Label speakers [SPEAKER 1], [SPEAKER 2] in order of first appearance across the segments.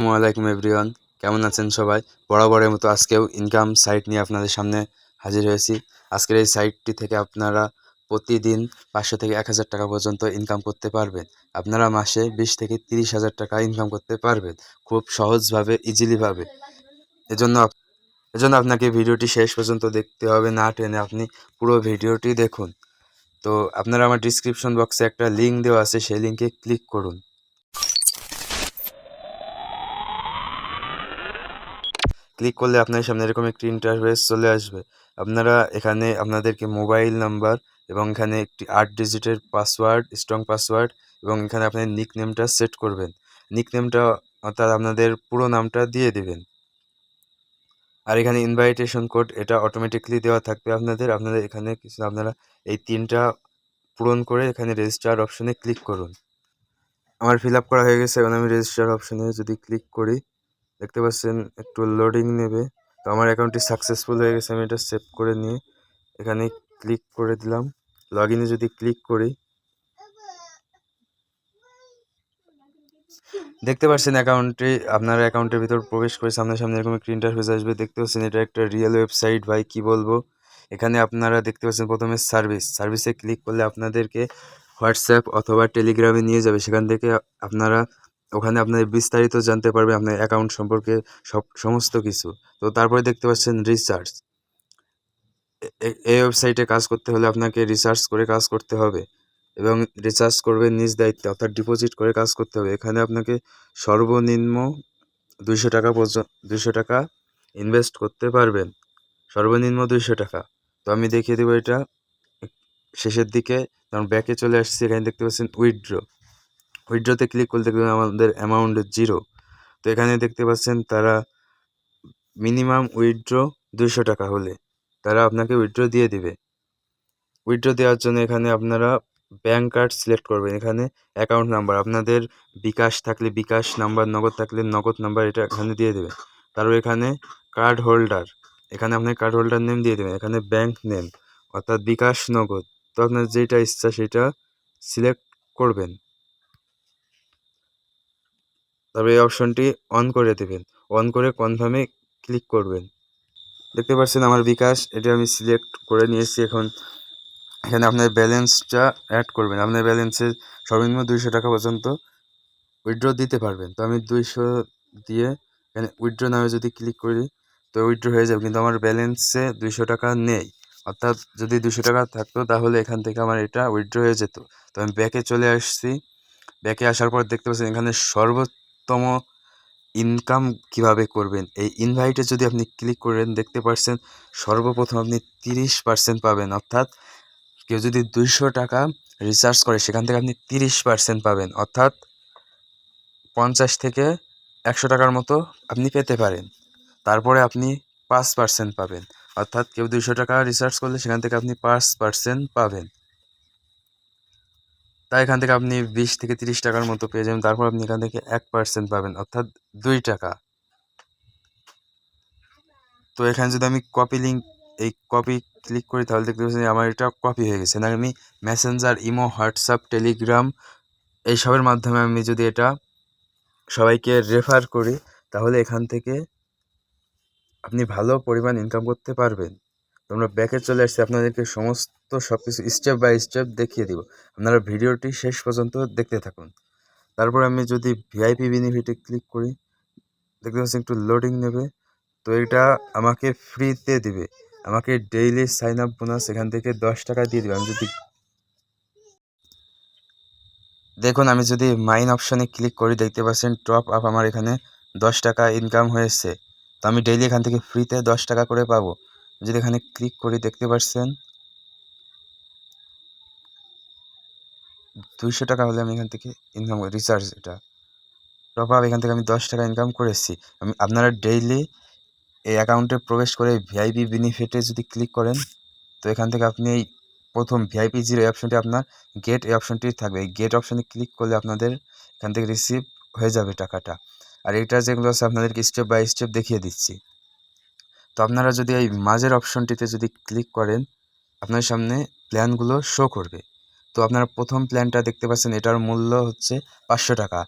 [SPEAKER 1] আসসালামু আলাইকুম এভরিওয়ান। কেমন আছেন সবাই? বরাবরের মতো আজকেও ইনকাম সাইট নিয়ে আপনাদের সামনে হাজির হয়েছি। আজকের এই সাইটটি থেকে আপনারা প্রতিদিন পাঁচশো থেকে এক হাজার টাকা পর্যন্ত ইনকাম করতে পারবেন। আপনারা মাসে বিশ থেকে তিরিশ হাজার টাকা ইনকাম করতে পারবেন। খুব সহজভাবে ইজিলিভাবে এজন্য এজন্য আপনাকে ভিডিওটি শেষ পর্যন্ত দেখতে হবে, না টেনে আপনি পুরো ভিডিওটি দেখুন। তো আপনারা আমার ডিসক্রিপশন বক্সে একটা লিঙ্ক দেওয়া আছে, সেই লিঙ্কে ক্লিক করুন। ক্লিক করলে আপনার সামনে এরকম একটি ইন্টারফেস চলে আসবে। আপনারা এখানে আপনাদেরকে মোবাইল নাম্বার এবং এখানে একটি আট ডিজিটের পাসওয়ার্ড স্ট্রং পাসওয়ার্ড এবং এখানে আপনার নিক নেমটা সেট করবেন। নিক নেমটা অর্থাৎ আপনাদের পুরো নামটা দিয়ে দিবেন। আর এখানে ইনভাইটেশন কোড এটা অটোমেটিকলি দেওয়া থাকবে আপনাদের। আপনাদের এখানে কিছু আপনারা এই তিনটা পূরণ করে এখানে রেজিস্টার অপশনে ক্লিক করুন। আমার ফিল আপ করা হয়ে গেছে। এখন আমি রেজিস্টার অপশনে যদি ক্লিক করি দেখতে পাচ্ছেন, একটু লোডিং নেবে। তো আমার অ্যাকাউন্টটি সাকসেসফুল হয়ে গেছে, আমি এটা সেভ করে নিয়ে এখানে ক্লিক করে দিলাম। লগ ইনে যদি ক্লিক করি, দেখতে পাচ্ছেন অ্যাকাউন্টে আপনার অ্যাকাউন্টের ভিতর প্রবেশ করে সামনে সামনে এরকম একটা ইন্টারফেস আসবে। দেখতে পাচ্ছেন, এটা একটা রিয়েল ওয়েবসাইট ভাই, কি বলব? এখানে আপনারা দেখতে পাচ্ছেন প্রথমে সার্ভিস সার্ভিসে ক্লিক করলে আপনাদেরকে হোয়াটসঅ্যাপ অথবা টেলিগ্রামে নিয়ে যাবে। সেখান থেকে আপনারা ওখানে আপনাদের বিস্তারিত জানতে পারবে আপনার অ্যাকাউন্ট সম্পর্কে সব, সমস্ত কিছু। তো তারপরে দেখতে পাচ্ছেন রিসার্চ এই ওয়েবসাইটে কাজ করতে হলে আপনাকে রিসার্চ করে কাজ করতে হবে এবং রিচার্জ করবে নিজ দায়িত্বে, অর্থাৎ ডিপোজিট করে কাজ করতে হবে। এখানে আপনাকে সর্বনিম্ন দুইশো টাকা পর্যন্ত দুইশো টাকা ইনভেস্ট করতে পারবেন। সর্বনিম্ন দুইশো টাকা। তো আমি দেখিয়ে দেবো এটা। শেষের দিকে তখন ব্যাকে চলে আসছি, এখানে দেখতে পাচ্ছেন উইথড্র উইথড্রতে ক্লিক করলে দেখবেন আমাদের অ্যামাউন্ট জিরো তো এখানে দেখতে পাচ্ছেন তারা মিনিমাম উইথড্র দুইশো টাকা হলে তারা আপনাকে উইথড্র দিয়ে দিবে। উইথড্র দেওয়ার জন্য এখানে আপনারা ব্যাঙ্ক কার্ড সিলেক্ট করবেন। এখানে অ্যাকাউন্ট নাম্বার আপনাদের বিকাশ থাকলে বিকাশ নাম্বার নগদ থাকলে নগদ নাম্বার এটা এখানে দিয়ে দেবেন তারপর এখানে কার্ড হোল্ডার এখানে আপনার কার্ড হোল্ডার নেম দিয়ে দেবেন এখানে ব্যাংক নেম অর্থাৎ বিকাশ নগদ। তো আপনার যেটা ইচ্ছা সেটা সিলেক্ট করবেন। তারপরে এই অপশনটি অন করে দেবেন। অন করে কনফার্মে ক্লিক করবেন। দেখতে পাচ্ছেন আমার বিকাশ, এটা আমি সিলেক্ট করে নিয়েছি এখন। এখানে আপনার ব্যালেন্সটা অ্যাড করবেন। আপনার ব্যালেন্সে সর্বনিম্ন দুইশো টাকা পর্যন্ত উইথড্র দিতে পারবেন। তো আমি দুইশো দিয়ে এখানে উইথড্র নামে যদি ক্লিক করি, তো উইথড্র হয়ে যাবে। কিন্তু আমার ব্যালেন্সে দুইশো টাকা নেই। অর্থাৎ যদি দুশো টাকা থাকতো, তাহলে এখান থেকে আমার এটা উইথড্র হয়ে যেত। তো আমি ব্যাকে চলে আসছি। ব্যাকে আসার পর দেখতে পাচ্ছেন এখানে সর্বোত্তম ইনকাম কীভাবে করবেন? এই ইনভাইটে যদি আপনি ক্লিক করেন, দেখতে পাচ্ছেন সর্বপ্রথম আপনি তিরিশ পার্সেন্ট পাবেন। অর্থাৎ কেউ যদি দুইশো টাকা রিচার্জ করে, সেখান থেকে আপনি তিরিশ পার্সেন্ট পাবেন। অর্থাৎ পঞ্চাশ থেকে একশো টাকার মতো আপনি পেতে পারেন। তারপরে আপনি পাঁচ পার্সেন্ট পাবেন। অর্থাৎ কেউ দুইশো টাকা রিচার্জ করলে সেখান থেকে আপনি পাঁচ পার্সেন্ট পাবেন। তাই এখান থেকে আপনি বিশ থেকে তিরিশ টাকার মতো পেয়ে যাবেন। তারপর আপনি এখান থেকে এক পার্সেন্ট পাবেন, অর্থাৎ দুই টাকা। তো এখানে যদি আমি কপি লিঙ্ক এই কপি ক্লিক করি, তাহলে দেখতে পাচ্ছি আমার এটা কপি হয়ে গেছে। না আমি মেসেঞ্জার ইমো হোয়াটসঅ্যাপ টেলিগ্রাম এইসবের মাধ্যমে আমি যদি এটা সবাইকে রেফার করি, তাহলে এখান থেকে আপনি ভালো পরিমাণ ইনকাম করতে পারবেন। তোমরা ব্যাকে চলে আসছি, আপনাদেরকে সমস্ত সব কিছু স্টেপ বাই স্টেপ দেখিয়ে দিব। আপনারা ভিডিওটি শেষ পর্যন্ত দেখতে থাকুন। তারপর আমি যদি ভিআইপি বেনিফিটে ক্লিক করি, দেখতে পাচ্ছি একটু লোডিং নেবে। তো এটা আমাকে ফ্রিতে দিবে। আমাকে ডেইলি সাইন আপ বোনাস এখান থেকে দশ টাকা দিয়ে দেবে। আমি যদি দেখুন, আমি যদি মাইন অপশানে ক্লিক করি, দেখতে পাচ্ছেন টপ আপ আমার এখানে দশ টাকা ইনকাম হয়েছে। তো আমি ডেইলি এখান থেকে ফ্রিতে দশ টাকা করে পাবো। যদি এখানে ক্লিক করি, দেখতে পাচ্ছেন দুইশো টাকা হলে আমি এখান থেকে ইনকাম করি রিচার্জ এটা। টপ আপ এখান থেকে আমি দশ টাকা ইনকাম করেছি। আমি আপনারা ডেইলি এই অ্যাকাউন্টে প্রবেশ করে ভিআইপি বেনিফিটে যদি ক্লিক করেন, তো এখান থেকে আপনি এই প্রথম ভিআইপি জিরো এই অপশনটি আপনার গেট এই অপশনটি থাকবে। এই গেট অপশনে ক্লিক করলে আপনাদের এখান থেকে রিসিভ হয়ে যাবে টাকাটা। আর এটা যেগুলো আছে, আপনাদেরকে স্টেপ বাই স্টেপ দেখিয়ে দিচ্ছি। তো আপনারা যদি এই মাঝের অপশনটিতে যদি ক্লিক করেন, আপনার সামনে প্ল্যানগুলো শো করবে। তো আপনারা প্রথম প্ল্যানটা দেখতে পাচ্ছেন, এটার মূল্য হচ্ছে পাঁচশো টাকা।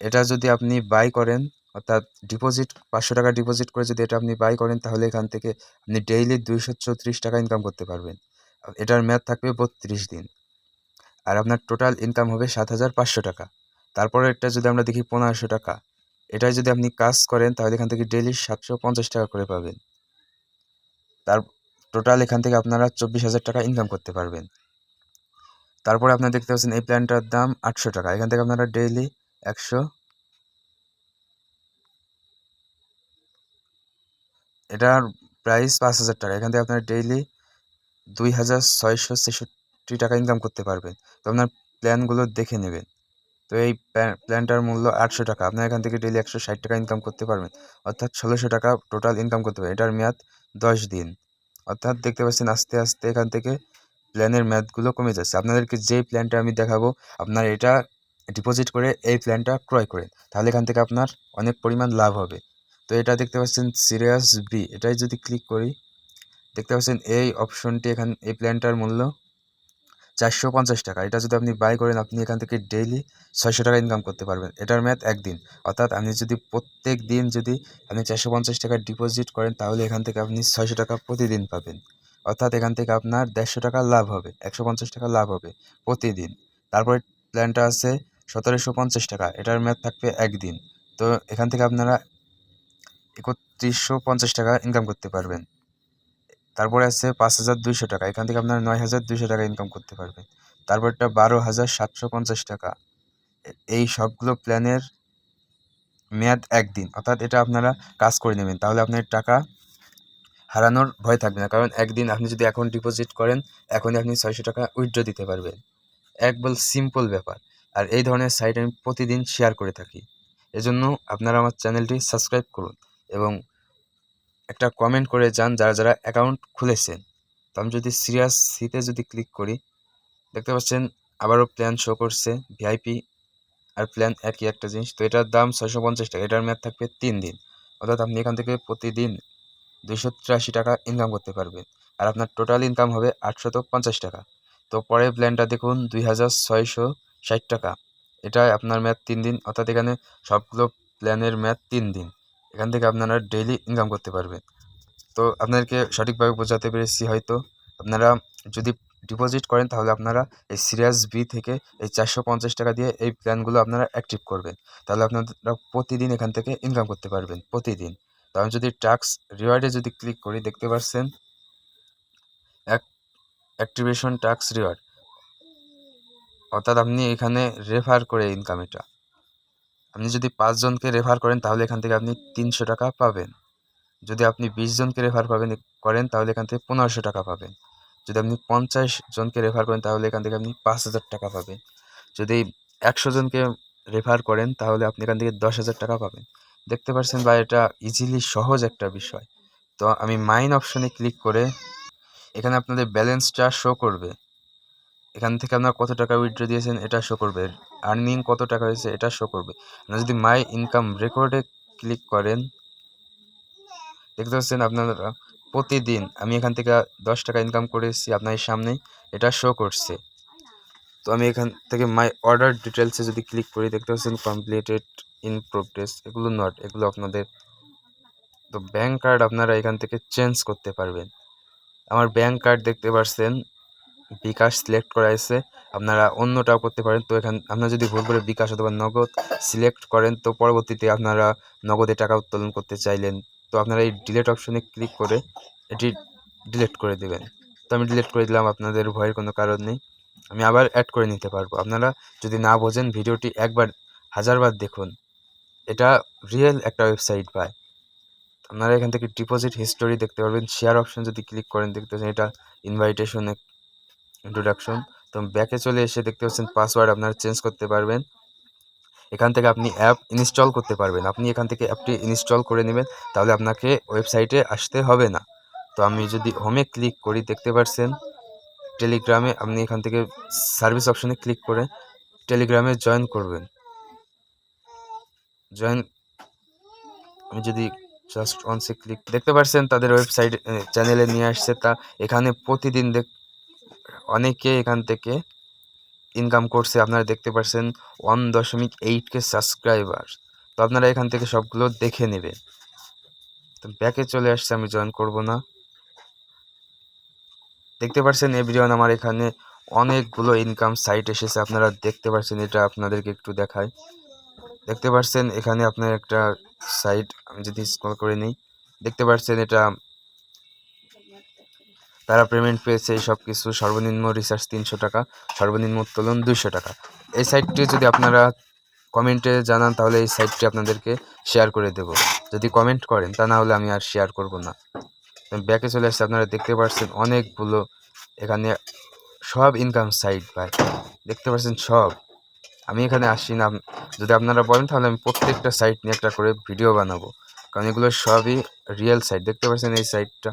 [SPEAKER 1] এটা যদি আপনি বাই করেন, অর্থাৎ ডিপোজিট পাঁচশো টাকা ডিপোজিট করে যদি এটা আপনি বাই করেন, তাহলে এখান থেকে আপনি ডেইলি দুইশো চৌত্রিশ টাকা ইনকাম করতে পারবেন। এটার মেয়াদ থাকবে বত্রিশ দিন। আর আপনার টোটাল ইনকাম হবে সাত হাজার পাঁচশো টাকা। তারপরে এটা যদি আমরা দেখি পনেরোশো টাকা। এটাই যদি আপনি কাজ করেন, তাহলে এখান থেকে ডেইলি সাতশো পঞ্চাশ টাকা করে পাবেন। তার টোটাল এখান থেকে আপনারা চব্বিশ হাজার টাকা ইনকাম করতে পারবেন। তারপরে আপনারা দেখতে পাচ্ছেন এই প্ল্যানটার দাম আটশো টাকা। এখান থেকে আপনারা ডেইলি একশো এটার প্রাইস পাঁচ হাজার টাকা। এখান থেকে আপনারা ডেইলি দুই হাজার ছয়শো ছেষট্টি টাকা ইনকাম করতে পারবেন। তো আপনার প্ল্যানগুলো দেখে নেবেন। তো এই প্ল্যানটার মূল্য আটশো টাকা। আপনার এখান থেকে ডেইলি একশো ষাট টাকা ইনকাম করতে পারবেন। অর্থাৎ ষোলোশো টাকা টোটাল ইনকাম করতে পারবেন। এটার মেয়াদ দশ দিন। অর্থাৎ দেখতে পাচ্ছেন আস্তে আস্তে এখান থেকে প্ল্যানের মেয়াদগুলো কমে যাচ্ছে। আপনাদেরকে যে প্ল্যানটা আমি দেখাবো, আপনার এটা ডিপোজিট করে এই প্ল্যানটা ক্রয় করে তাহলে এখান থেকে আপনার অনেক পরিমাণ লাভ হবে। তো এটা দেখতে পাচ্ছেন সিরিয়াস বি এটাই যদি ক্লিক করি, দেখতে পাচ্ছেন এই অপশনটি এখান, এই প্ল্যানটার মূল্য চারশো পঞ্চাশ টাকা। এটা যদি আপনি বাই করেন, আপনি এখান থেকে ডেইলি ছয়শো টাকা ইনকাম করতে পারবেন। এটার মেয়াদ একদিন। অর্থাৎ আপনি যদি প্রত্যেক দিন যদি আপনি চারশো পঞ্চাশ টাকা ডিপোজিট করেন, তাহলে এখান থেকে আপনি ছয়শো টাকা প্রতিদিন পাবেন। অর্থাৎ এখান থেকে আপনার দেড়শো টাকা লাভ হবে, একশো পঞ্চাশ টাকা লাভ হবে প্রতিদিন। তারপরে প্ল্যানটা আছে সতেরোশো পঞ্চাশ টাকা। এটার মেয়াদ থাকবে একদিন। তো এখান থেকে আপনারা একত্রিশশো পঞ্চাশ টাকা ইনকাম করতে পারবেন। তারপরে আছে পাঁচ হাজার দুইশো টাকা। এখান থেকে আপনারা নয় হাজার দুইশো টাকা ইনকাম করতে পারবেন। তারপরটা বারো হাজার সাতশো পঞ্চাশ টাকা। এই সবগুলো প্ল্যানের মেয়াদ একদিন। অর্থাৎ এটা আপনারা কাজ করে নেবেন। তাহলে আপনার টাকা হারানোর ভয় থাকবে না। কারণ একদিন আপনি যদি এখন ডিপোজিট করেন, এখনই আপনি ছয়শো টাকা উইথড্র দিতে পারবেন। একবার সিম্পল ব্যাপার। আর এই ধরনের সাইট আমি প্রতিদিন শেয়ার করে থাকি। এজন্য আপনারা আমার চ্যানেলটি সাবস্ক্রাইব করুন এবং একটা কমেন্ট করে যান যারা যারা অ্যাকাউন্ট খুলেছেন। তো আমি যদি সিরিয়াস সিতে যদি ক্লিক করি, দেখতে পাচ্ছেন আবারও প্ল্যান শো করছে ভিআইপি আর প্ল্যান একই একটা জিনিস। তো এটার দাম ছয়শো পঞ্চাশ টাকা, এটার মেয়াদ থাকবে তিন দিন। অর্থাৎ আপনি এখান থেকে প্রতিদিন দুইশো তিরাশি টাকা ইনকাম করতে পারবেন। আর আপনার টোটাল ইনকাম হবে আটশত পঞ্চাশ টাকা। তো পরের প্ল্যানটা দেখুন, দুই হাজার ছয়শো ষাট টাকা। এটা আপনার মেয়াদ তিন দিন, অর্থাৎ এখানে সবগুলো প্ল্যানের মেয়াদ তিন দিন। এখান থেকে আপনারা ডেইলি ইনকাম করতে পারবেন। তো আপনাদেরকে সঠিকভাবে বোঝাতে পেরেছি হয়তো। আপনারা যদি ডিপোজিট করেন তাহলে আপনারা এই সিরিয়াস বি থেকে এই চারশো পঞ্চাশ টাকা দিয়ে এই প্ল্যানগুলো আপনারা অ্যাক্টিভ করবেন। তাহলে আপনারা প্রতিদিন এখান থেকে ইনকাম করতে পারবেন, প্রতিদিন। তো আমি যদি টাক্স রিওয়ার্ডে যদি ক্লিক করি, দেখতে পাচ্ছেন অ্যাক্টিভেশন টাক্স রিওয়ার্ড অর্থাৎ আপনি এখানে রেফার করে ইনকাম এটা। আপনি যদি পাঁচজনকে রেফার করেন, তাহলে এখান থেকে আপনি তিনশো টাকা পাবেন। যদি আপনি বিশ জনকে রেফার পাবেন করেন, তাহলে এখান থেকে পনেরোশো টাকা পাবেন। যদি আপনি পঞ্চাশ জনকে রেফার করেন, তাহলে এখান থেকে আপনি পাঁচ হাজার টাকা পাবেন। যদি একশো জনকে রেফার করেন, তাহলে আপনি এখান থেকে দশ হাজার টাকা পাবেন। দেখতে পাচ্ছেন বা এটা ইজিলি সহজ একটা বিষয়। তো আমি মাইন অপশনে ক্লিক করে এখানে আপনাদের ব্যালেন্সটা শো করবে। এখান থেকে আপনার কত টাকা উইথড্র দিয়েছেন, এটা শো করবে। আর্নিং কত টাকা হয়েছে, এটা শো করবে। আপনারা যদি মাই ইনকাম রেকর্ডে ক্লিক করেন, দেখতে পাচ্ছেন আপনারা, প্রতিদিন আমি এখান থেকে দশ টাকা ইনকাম করেছি আপনার সামনে এটা শো করছে। তো আমি এখান থেকে মাই অর্ডার ডিটেলসে যদি ক্লিক করি, দেখতে পাচ্ছেন কমপ্লিটেড ইন প্রোগ্রেস এগুলো নট এগুলো আপনাদের, তো ব্যাঙ্ক কার্ড আপনারা এখান থেকে চেঞ্জ করতে পারবেন। আমার ব্যাঙ্ক কার্ড দেখতে পাচ্ছেন, বিকাশ সিলেক্ট করা আছে আপনারা অন্যটাও করতে পারেন। তো এখান আপনারা যদি ভুল করে বিকাশ অথবা নগদ সিলেক্ট করেন, তো পরবর্তীতে আপনারা নগদে টাকা উত্তোলন করতে চাইলেন, তো আপনারা এই ডিলেট অপশনে ক্লিক করে এটি ডিলিট করে দেবেন। তো আমি ডিলিট করে দিলাম, আপনাদের ভয়ের কোনো কারণ নেই। আমি আবার অ্যাড করে নিতে পারব। আপনারা যদি না বোঝেন, ভিডিওটি একবার, হাজারবার দেখুন। এটা রিয়েল একটা ওয়েবসাইট পায় আপনারা এখান থেকে ডিপোজিট হিস্টোরি দেখতে পারবেন। শেয়ার অপশন যদি ক্লিক করেন, দেখতে পাচ্ছেন এটা ইনভাইটেশনে ইন্ট্রোডাকশন তো ব্যাকে চলে এসে দেখতে পাচ্ছেন পাসওয়ার্ড আপনারা চেঞ্জ করতে পারবেন। এখান থেকে আপনি অ্যাপ ইনস্টল করতে পারবেন। আপনি এখান থেকে অ্যাপটি ইনস্টল করে নেবেন, তাহলে আপনাকে ওয়েবসাইটে আসতে হবে না। তো আমি যদি হোমে ক্লিক করি, দেখতে পাচ্ছেন টেলিগ্রামে আপনি এখান থেকে সার্ভিস অপশনে ক্লিক করে টেলিগ্রামে জয়েন করবেন। জয়েন আমি যদি জাস্ট ওয়ান্সে ক্লিক দেখতে পাচ্ছেন তাদের ওয়েবসাইট চ্যানেলে নিয়ে আসছে। তা এখানে প্রতিদিন দেখ অনেকে এখান থেকে ইনকাম করছে। আপনারা দেখতে পাচ্ছেন ওয়ান দশমিক এইট কে সাবস্ক্রাইবার তো আপনারা এখান থেকে সবগুলো দেখে নেবেন। তো ব্যাকে চলে আসছে, আমি জয়েন করব না। দেখতে পাচ্ছেন এভরিওয়ান আমার এখানে অনেকগুলো ইনকাম সাইট এসেছে। আপনারা দেখতে পাচ্ছেন, এটা আপনাদেরকে একটু দেখায় দেখতে পাচ্ছেন, এখানে আপনার একটা সাইট আমি যদি স্ক্রল করে নিই। দেখতে পাচ্ছেন, এটা তারা পেমেন্ট পেয়েছে এই সব কিছু সর্বনিম্ন রিচার্জ তিনশো টাকা, সর্বনিম্ন উত্তোলন দুইশো টাকা। এই সাইটটি যদি আপনারা কমেন্টে জানান, তাহলে এই সাইটটি আপনাদেরকে শেয়ার করে দেব। যদি কমেন্ট করেন, তা না হলে আমি আর শেয়ার করব না। ব্যাকে চলে আসছে, আপনারা দেখতে পাচ্ছেন অনেকগুলো এখানে সব ইনকাম সাইট ভাই। দেখতে পাচ্ছেন সব। আমি এখানে আসি না। যদি আপনারা বলেন, তাহলে আমি প্রত্যেকটা সাইট নিয়ে একটা করে ভিডিও বানাবো। কারণ এগুলো সবই রিয়েল সাইট দেখতে পাচ্ছেন এই সাইটটা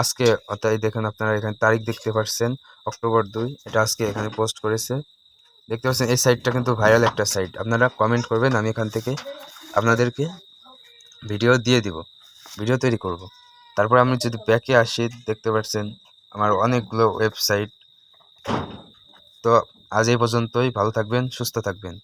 [SPEAKER 1] আজকে অর্থাৎ দেখেন আপনারা এখানে তারিখ দেখতে পাচ্ছেন অক্টোবর দুই। এটা আজকে এখানে পোস্ট করেছে। দেখতে পাচ্ছেন, এই সাইটটা কিন্তু ভাইরাল একটা সাইট আপনারা কমেন্ট করবেন, আমি এখান থেকে আপনাদেরকে ভিডিও দিয়ে দিব। ভিডিও তৈরি করব। তারপর আমি যদি ব্যাকে আসি, দেখতে পাচ্ছেন আমার অনেকগুলো ওয়েবসাইট তো আজ এই পর্যন্তই। ভালো থাকবেন, সুস্থ থাকবেন।